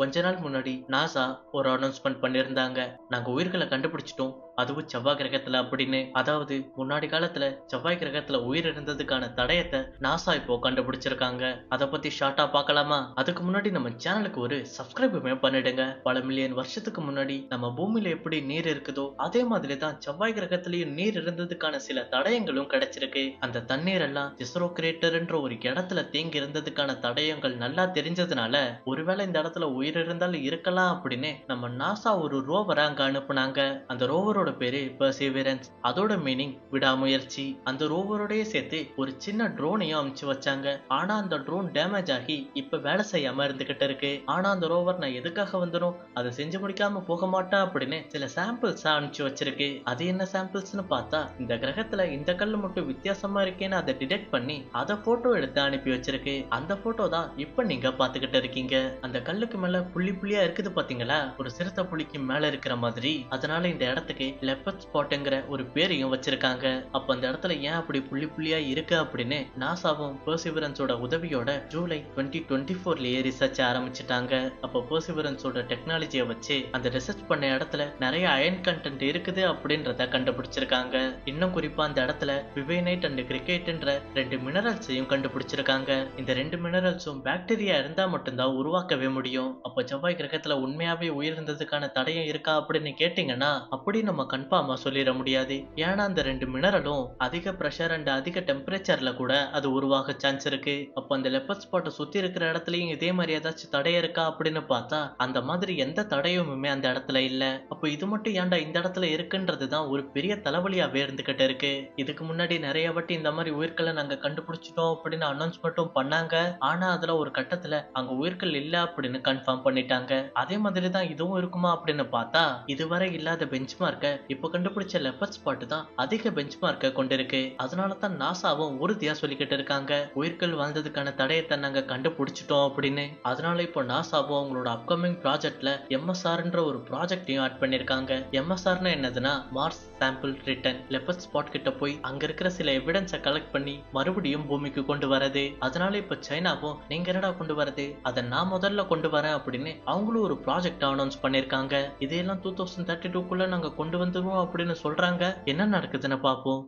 கொஞ்ச நாள் முன்னாடி நாசா ஒரு அனௌன்ஸ்மெண்ட் பண்ணியிருந்தாங்க. நாங்கள் உயிர்களை கண்டுபிடிச்சிட்டோம். அதுவும் செவ்வாய் கிரகத்துல அப்படின்னு. அதாவது முன்னாடி காலத்துல செவ்வாய் கிரகத்துல உயிர் இருந்ததுக்கான தடயத்தை நாசா இப்போ கண்டுபிடிச்சிருக்காங்க. அதை பத்தி ஷார்ட்டா பார்க்கலாமா? அதுக்கு முன்னாடி நம்ம சேனலுக்கு ஒரு சப்ஸ்கிரைபுமே பண்ணிடுங்க. பல மில்லியன் வருஷத்துக்கு முன்னாடி நம்ம பூமியில எப்படி நீர் இருக்குதோ அதே மாதிரி தான் செவ்வாய் கிரகத்திலயும் நீர் இருந்ததுக்கான சில தடயங்களும் கிடைச்சிருக்கு. அந்த தண்ணீர் எல்லாம் இஸ்ரோ கிரேட்டர்ன்ற ஒரு இடத்துல தேங்கி இருந்ததுக்கான தடயங்கள் நல்லா தெரிஞ்சதுனால ஒருவேளை இந்த இடத்துல உயிர் இருந்தாலும் இருக்கலாம் அப்படின்னு நம்ம நாசா ஒரு ரோவரை அங்க அனுப்புனாங்க. அந்த ரோவரோட பேரு பர்சிவரன்ஸ் அதோட மீனிங் விடாமுயற்சி. அந்த ரோவரோடய சேர்த்து ஒரு சின்ன ட்ரோனையும் அமுச்சு வச்சாங்க. ஆனா அந்த ட்ரோன் டேமேஜ் ஆகி இப்ப வேலை செய்யாம இருந்துகிட்டு இருக்கு. ஆனா அந்த ரோவர் நான் எதுக்காக வந்துடும் அதை செஞ்சு முடிக்காம போக மாட்டேன் அப்படின்னு சில சாம்பிள்ஸ் அனுப்பிச்சு வச்சிருக்கு. அது என்ன சாம்பிள்ஸ்னு பார்த்தா இந்த கிரகத்துல இந்த கல் மட்டும் வித்தியாசமா இருக்கேன்னு அதை டிடெக்ட் பண்ணி அதை போட்டோ எடுத்து அனுப்பி வச்சிருக்கு. அந்த போட்டோ தான் இப்ப நீங்க பாத்துக்கிட்டு இருக்கீங்க. அந்த கல்லுக்கு மேல புள்ளி புள்ளியா இருக்குது பாத்தீங்களா? ஒரு சிறுத்தை புலிக்கு மேல இருக்கிற மாதிரி. அதனால இந்த இடத்துக்கு லெப்பட் ஸ்பாட்டுங்கிற ஒரு பேரையும் வச்சிருக்காங்க. அப்ப அந்த இடத்துல ஏன் அப்படி புள்ளி புள்ளியா இருக்கு அப்படின்னு நாசாவும் பர்சிவரன்ஸோட உதவியோட ஜூலை டுவெண்ட்டி டுவெண்ட்டி ஃபோர்லயே ரிசர்ச் ஆரம்பிச்சிட்டாங்க. அப்போ பர்சிவரன்ஸோட டெக்னாலஜியை வச்சு அந்த ரிசர்ச் பண்ண இடத்துல நிறைய அயன் கண்டென்ட் இருக்குது அப்படின்றத கண்டுபிடிச்சிருக்காங்க. இன்னும் குறிப்பா அந்த இடத்துல விவேனைட் அண்ட் கிரிக்கெட்ன்ற ரெண்டு மினரல்ஸையும் கண்டுபிடிச்சிருக்காங்க. இந்த ரெண்டு மினரல்ஸும் பாக்டீரியா இருந்தா மட்டும்தான் உருவாக்கவே முடியும். அப்ப செவ்வாய் கிரகத்துல உண்மையாவே உயிர் இருந்ததுக்கான தடயம் இருக்கா அப்படின்னு கேட்டீங்கன்னா அப்படி நம்ம கன்ஃபார்மாக சொல்லிட முடியாது. ஏன்னா அந்த ரெண்டு மினரலும் அதிக ப்ரெஷர் அண்ட் அதிக டெம்பரேச்சர்ல கூட அது உருவாக சான்ஸ் இருக்கு. அப்போ அந்த லெப்பர் ஸ்பாட்டை சுற்றி இருக்கிற இடத்துலையும் இதே மாதிரி ஏதாச்சும் தடை இருக்கா அப்படின்னு பார்த்தா அந்த மாதிரி எந்த தடையுமே அந்த இடத்துல இல்லை. அப்போ இது மட்டும் ஏன்டா இந்த இடத்துல இருக்குன்றது தான் ஒரு பெரிய தலைவலியாகவே இருந்துகிட்டு இருக்கு. இதுக்கு முன்னாடி நிறைய வாட்டி இந்த மாதிரி உயிர்களை நாங்கள் கண்டுபிடிச்சிட்டோம் அப்படின்னு அனௌன்ஸ்மெண்ட்டும் பண்ணாங்க. ஆனால் அதில் ஒரு கட்டத்தில் அங்கே உயிர்கள் இல்லை அப்படின்னு கன்ஃபார்ம் பண்ணிட்டாங்க. அதே மாதிரி தான் இதுவும் இருக்குமா அப்படின்னு பார்த்தா இதுவரை இல்லாத பெஞ்ச் மார்க்கை இப்ப கண்டுபிடிச்ச லெப்பர் ஸ்பாட் தான் அதிக பெஞ்ச் மார்க்கை கொண்டிருக்கு. அதனால தான் நாசாவும் உறுதியா சொல்லிக்கிட்டு இருக்காங்க. உயிர்கள் வாழ்ந்ததுக்கான தடயத்தை நாங்க கண்டுபிடிச்சிட்டோம் அப்படின்னு. அதனால இப்போ நாசாவும் அவங்களோட அப்கமிங் ப்ராஜெக்ட்ல எம்எஸ்ஆர்ன்ற ஒரு ப்ராஜெக்டையும் ஆட் பண்ணிருக்காங்க. எம்எஸ்ஆர்னா என்னதுன்னா மார்ஸ் சாம்பிள் ரிட்டன் லெப்பர் ஸ்பாட் கிட்ட போய் அங்க இருக்கிற சில எவிடன்ஸை கலெக்ட் பண்ணி மறுபடியும் பூமிக்கு கொண்டு வரது. அதனால இப்ப சைனாவும் நீங்க என்னடா கொண்டு வரது? அதை நான் முதல்ல கொண்டு வரேன் அப்படின்னு அவங்களும் ஒரு ப்ராஜெக்ட் அனௌன்ஸ் பண்ணிருக்காங்க. இதையெல்லாம் டூ தௌசண்ட் தேர்ட்டி டூக்குள்ள நாங்க கொண்டு வந்துருவோம் அப்படின்னு சொல்றாங்க. என்ன நடக்குதுன்னு பார்ப்போம்.